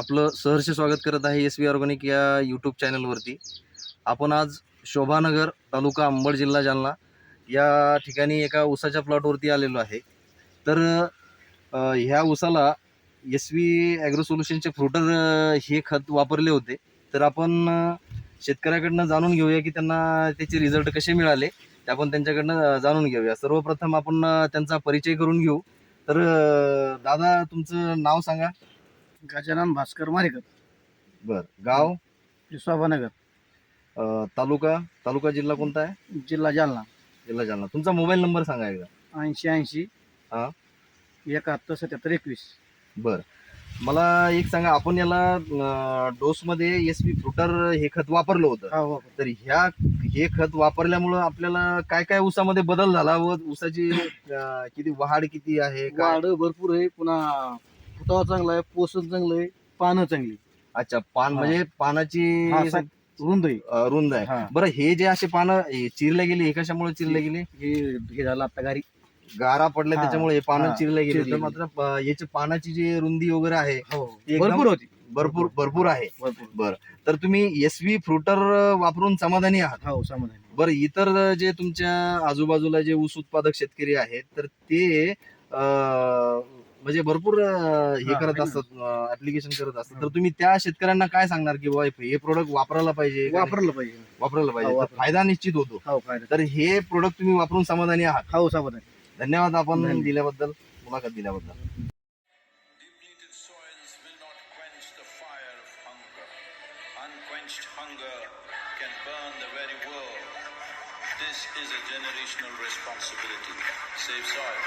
आपलं सहर्ष स्वागत करत आहे एस व्ही ऑर्गॅनिक या यूट्यूब चॅनलवरती आपण आज शोभानगर तालुका अंबड जिल्हा जालना या ठिकाणी एका ऊसाच्या प्लॉटवरती आलेलो आहे. तर अ, ह्या ऊसाला एस व्ही ॲग्रो सोल्युशनचे फ्रुटर हे खत वापरले होते. तर आपण अ, शेतकऱ्याकडनं जाणून घेऊया की त्यांना त्याचे रिझल्ट कसे मिळाले. ते आपण त्यांच्याकडनं अ, जाणून घेऊया. सर्वप्रथम आपण अ, त्यांचा परिचय करून घेऊ. तर अ, दादा तुमचं नाव सांगा. गजानन भास्कर मारेकर. बर गाव? विश्वाभानगर अ, तालुका? तालुका जिल्हा कोणता आहे? जिल्हा जालना. जिल्हा जालना. तुमचा मोबाईल नंबर सांगा एकदा. ऐंशी ऐंशी. हा. एकाहत्तर सत्याहत्तर एकवीस. बर. मला एक सांगा आपण याला डोस मध्ये एस पी फ्रुटर हे खत वापरलं होतं. हा हो तर ह्या हे खत वापरल्यामुळं आपल्याला काय काय ऊसामध्ये बदल झाला व ऊसाची अ, किती वाढ किती आहे? काय? वाढ भरपूर आहे. पुन्हा फुटावा चांगला आहे पोषण चांगलं आहे पानं चांगली. अच्छा पान. म्हणजे पानाची हा, रुंद आहे. अ, रुंद आहे. हा. बरं हे जे असे पानं हे चिरले गेले हे कशामुळे चिरले गेले? हे हे झालं आता गाडी गारा पडल्या हा. त्याच्यामुळे हे पानं हा, चिरले गेले. चिरले तर मात्र याची पानाची जी रुंदी वगैरे आहे हो. ती एकदम- भरपूर होती. भरपूर भरपूर आहे. भरपूर. तर तुम्ही एस व्ही फ्रुटर वापरून समाधानी आहात? हो समाधान. बरं इतर जे तुमच्या आजूबाजूला जे ऊस उत्पादक शेतकरी आहेत तर ते अं, म्हणजे भरपूर अं, हे हा, करत. असतात ऍप्लिकेशन करत असतात हा. तर तुम्ही त्या शेतकऱ्यांना काय सांगणार की बाबा हे प्रोडक्ट वापरायला पाहिजे का नाही? वापरलं पाहिजे वापरायला पाहिजे हो, तर. फायदा निश्चित होतो हो फायदा तर हे प्रोडक्ट तुम्ही वापरून समाधानी आहात हो समाधान धन्यवाद आपण धन्यवाद. दिल्याबद्दल मुलाखत दिल्याबद्दल Depleted soils will not quench the fire of hunger. Unquenched hunger can burn the very world. This is a generational responsibility. Save soil.